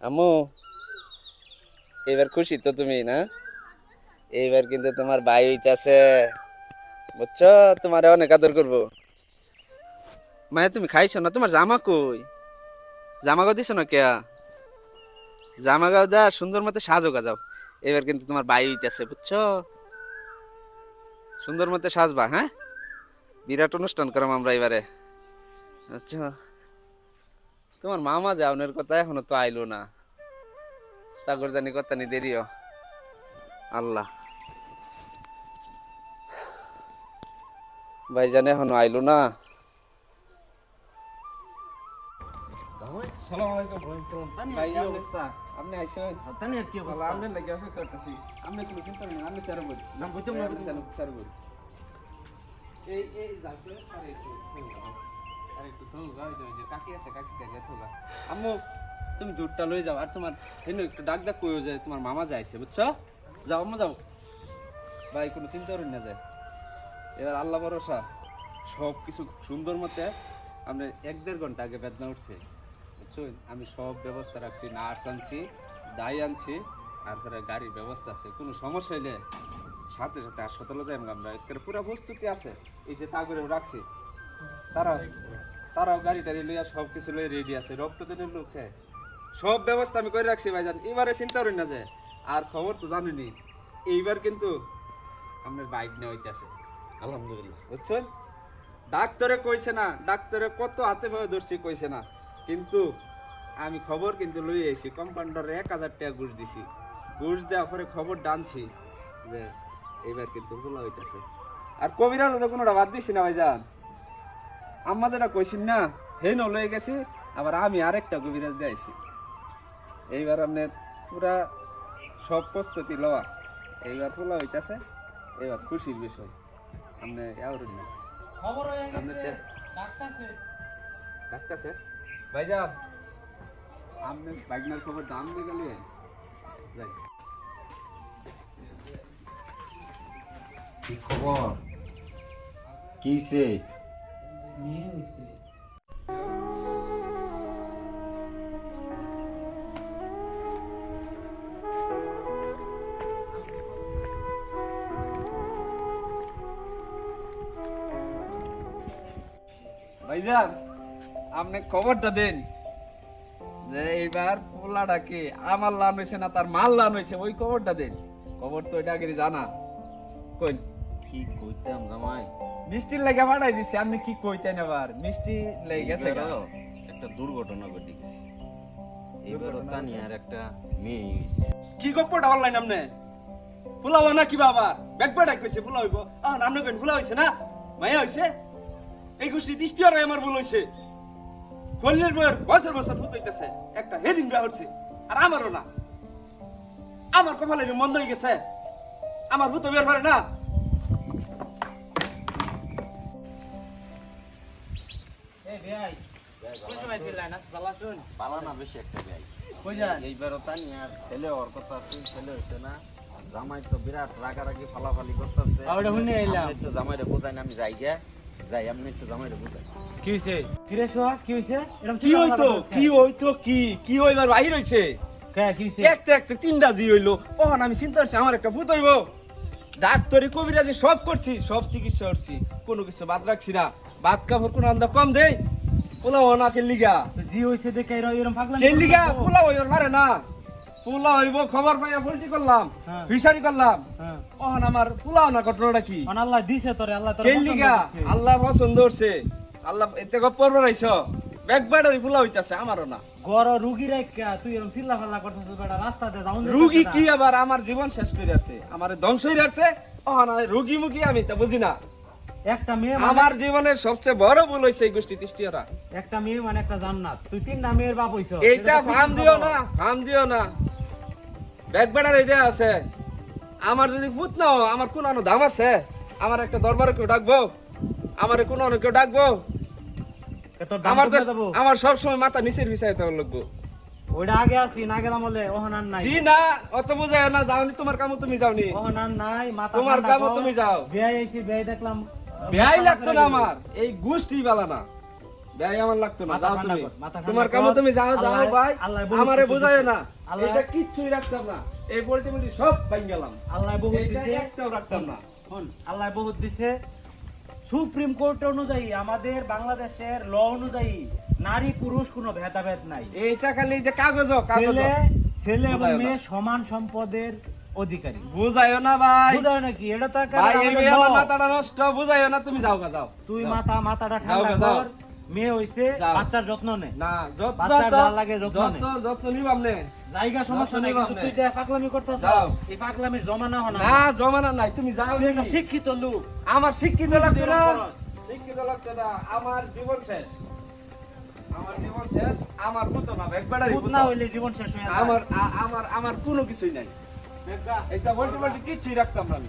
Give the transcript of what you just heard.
আম্মু এবার খুশি তো তুমি, না? এইবার কিন্তু তোমার ভাই হইতাছে, বুঝছ? তোমার অনেক আদর করব। মায়া, তুমি খাইছো না? তোমার জামা কই? জামা গাও দিছো না কেয়া? জামা গাও দা, সুন্দর মতো সাজো গা যাও। এবার কিন্তু তোমার ভাই হইতাছে, বুঝছ? সুন্দর মতো সাজবা হ্যাঁ? বিরাট অনুষ্ঠান করাম আমরা এবারে আচ্ছা। তোমার মামা যাওনের কথা এখনও তো আইলো না তাগর জানি কথা নি দেরিও আল্লাহ ভাইজান এখনও আইলো না সালাম আলাইকুম ভাই আপনি আপনি আইছেন তানি আর কি ভালো অবস্থা আপনি লাগে অপেক্ষা করতেছি আপনি কোনো চিন্তা নেই আপনি স্যার বল না বুঝতে না স্যার স্যার বল এই এই যাচ্ছে আম্মু, তুমি দুধটা লই যাও, আর তোমার হেন একটু ডাক ডাক কইও যায় তোমার মামা যাইছে বুঝছ? যাও, আম্মু, যাও। ভাই, কোনো চিন্তা করেন না যায় এবার আল্লাহ ভরসা, সব কিছু সুন্দর মতে আমরা এক দেড় ঘণ্টা আগে বেদনা উঠছে বুঝছেন আমি সব ব্যবস্থা রাখছি, নার্স আনছি, দাই আনছি আর পরে গাড়ির ব্যবস্থা আছে, কোনো সমস্যা হইলে সাথে সাথে হাসপাতালে যাই আমরা। পুরো প্রস্তুতি আছে, এই যে তা করে রাখছি। তারা তারাও গাড়ি টাড়ি লইয়া সব কিছু লই রেডি আছে রক্ত দিনের লোক সব ব্যবস্থা আমি করে রাখছি ভাইজান। এবারে চিন্তা করি না যে, আর খবর তো জানিনি এইবার কিন্তু আপনার বাইক নেওয়া হইতেছে। আলহামদুলিল্লাহ। বুঝছেন? ডাক্তারে কইছে না, ডাক্তারে কত হাতে ভাবে ধরছি কইছে না। কিন্তু আমি খবর কিন্তু লই আইছি কম্পাউন্ডারে এক হাজার টাকা ঘুষ দিছি। ঘুষ দেওয়ার পরে খবর ডানছি যে, এইবার কিন্তু খোলা হইতেছে। আর কবিরাজ কোনোটা বাদ দিছি না ভাইজান। আম্মা যেটা কইছেন না হে ন লয়ে গেছি আবার আমি আরেকটা কবিরাজ যাইছি এইবার আপনার পুরা সব প্রস্তুতি লওয়া। এইবার খোলা হইতেছে এবার খুশির বিষয়। আপনি এওরেন না খবর হয়ে আপনি তে- ডাক্তারছে ডাকতেছে? ভাইজান আপনি বাইকনার খবর দাম দিয়ে গেলে? যাই। কি খবর? কিছে ভাইজান, আপনি খবরটা দেন যে এইবার পোলাটাকে আমার লান হয়েছে না, তার মাল লান হয়েছে, ওই খবরটা দেন। খবর তো এটা আগে জানা। কই কি কইতাম জামাই? মিষ্টির লেগে পাঠাই দিছি আপনি কি কইতেন আবার মিষ্টি লেগে গেছে একটা দুর্ঘটনা ঘটে গেছে। এবারও তানিয়ার একটা মেয়ে কি গপ্পটা অনলাইন আপনি ফুলাব না কি বাবা? কইছে ফুলা হইব। আহ ফুলা হইছে না? মায়া হইছে? এই গোষ্ঠী দৃষ্টি আর আমার ভুল হইছে। বয়ের বছর বছর ভূত হইতেছে। একটা হেদিন বিয়া হচ্ছে আর আমারও না। আমার কপালে মন্দ হয়ে গেছে। আমার ভূত বের পারে না। জামাই তো বিরাট রাগারাগি ফালাফালি করতেছে। আর ওটা শুনে এলাম। একটু জামাইরে বুঝাই না আমি যাই গে যাই আপনি একটু জামাইরে বুঝাই। কি হইছে? ফিরে শোয়া কি হইছে? কি হইতো? কি হইতো? কি? কি হইবার বাহির হইছে? কে কি হইছে? একটা একটা তিনটা জি হইল। আমি চিন্তা করছি আমার একটা ভূত হইব। ডাক্তারি কবিরাজি সব করছি সব চিকিৎসা করছি। কোনো কিছু বাদ রাখছি না। বাদ কাপড় কোনো আন্দা কম দেই। পোলা না কে লিগা জি হইছে দেখে এরা এরকম পাগলা কে লিগা পোলা হইবার পারে না। পোলা হইব খবর পাইয়া ফলটি করলাম হ্যাঁ। ফিশারি করলাম। হ্যাঁ। ওখানে আমার পোলা না ঘটনাটা কি? আল্লাহ দিছে তোরে আল্লাহ তোরে কে পছন্দ লিগা করছে। আল্লাহ পছন্দ করছে। আল্লাহ এতে গপ্পর বানাইছ ব্যাগ পোলা হইতাছে আমারও না। রুগী রাখা তুই এরকম চিল্লা ফাল্লা করতেছিস বেটা রাস্তাতে যাউন রুগী কি আবার আমার জীবন শেষ করে আছে আমার ধ্বংস হয়ে আছে রুগী মুখী আমি তা বুঝি না। একটা মেয়ে মানে আমার জীবনের সবচেয়ে বড় ভুল হয়েছে এই গোষ্ঠী তৃষ্টিয়ারা। একটা মেয়ে মানে একটা জান্নাত। তুই তিনটা মেয়ের বাপ হইছ এইটা ফার্ম দিও না ফার্ম দিও না। ব্যাগ বেড়ার এই দেয়া আছে। আমার যদি ফুট না আমার কোন দাম আছে? আমার একটা দরবারে কেউ ডাকবো? আমার কোন কেউ ডাকবো? আমার আমার তো দেবো মাথা নিচের বিষয়ে তো লাগবো। ওইটা আগে আসি না গেলাম বলে ওহন আর নাই। জি না অত বুঝায় না যাওনি তোমার কামও তুমি যাওনি। ওহন আর নাই মাথা তোমার কামও তুমি যাও। বিয়াই আইছি বিয়াই দেখলাম। বেয়াই লাগতো না আমার। এই গোষ্ঠী বালা না। ভাই আমার লাগতো না যাও তুমি। তোমার কর। তুমি যাও যাও ভাই। আমারে বুঝায় না। এটা কিচ্ছুই রাখতাম না। এই পোল্ট্রি মুল্ট্রি সব পাই গেলাম। আল্লাহ বহুত দিছে। একটাও রাখতাম না। আল্লাহ বহুত দিছে। সুপ্রিম কোর্ট অনুযায়ী আমাদের বাংলাদেশের ল অনুযায়ী নারী পুরুষ কোনো ভেদাভেদ নাই। এটা খালি যে কাগজ ছেলে ছেলে এবং মেয়ে সমান সম্পদের অধিকারী। বুঝাইও না ভাই। বুঝায় নাকি এটা তো ভাই এই। মাথাটা নষ্ট বুঝাইও না। তুমি যাও যাও। তুই মাথা মাথাটা ঠান্ডা। কর। মেয়ে হইছে বাচ্চার যত্ন নে। না যত বাচ্চার যা লাগে যত্ন নে। যত্ন নিবাম নে। জায়গা সমস্যা নাই কিন্তু তুই নে। পাগলামি করতেছ এই পাগলামির জমানা হনা। না জমানা নাই তুমি যাও একটা শিক্ষিত লোক। আমার শিক্ষিত তুই না। শিক্ষিত লাগতো না আমার জীবন শেষ। আমার জীবন শেষ আমার পুতো না একবারই ভূত না হইলে জীবন শেষ হয়ে যায়। আমার আ- আমার আমার কোনো কিছুই নাই। একটা বলতে বলতে কিচ্ছুই রাখতাম না আমি।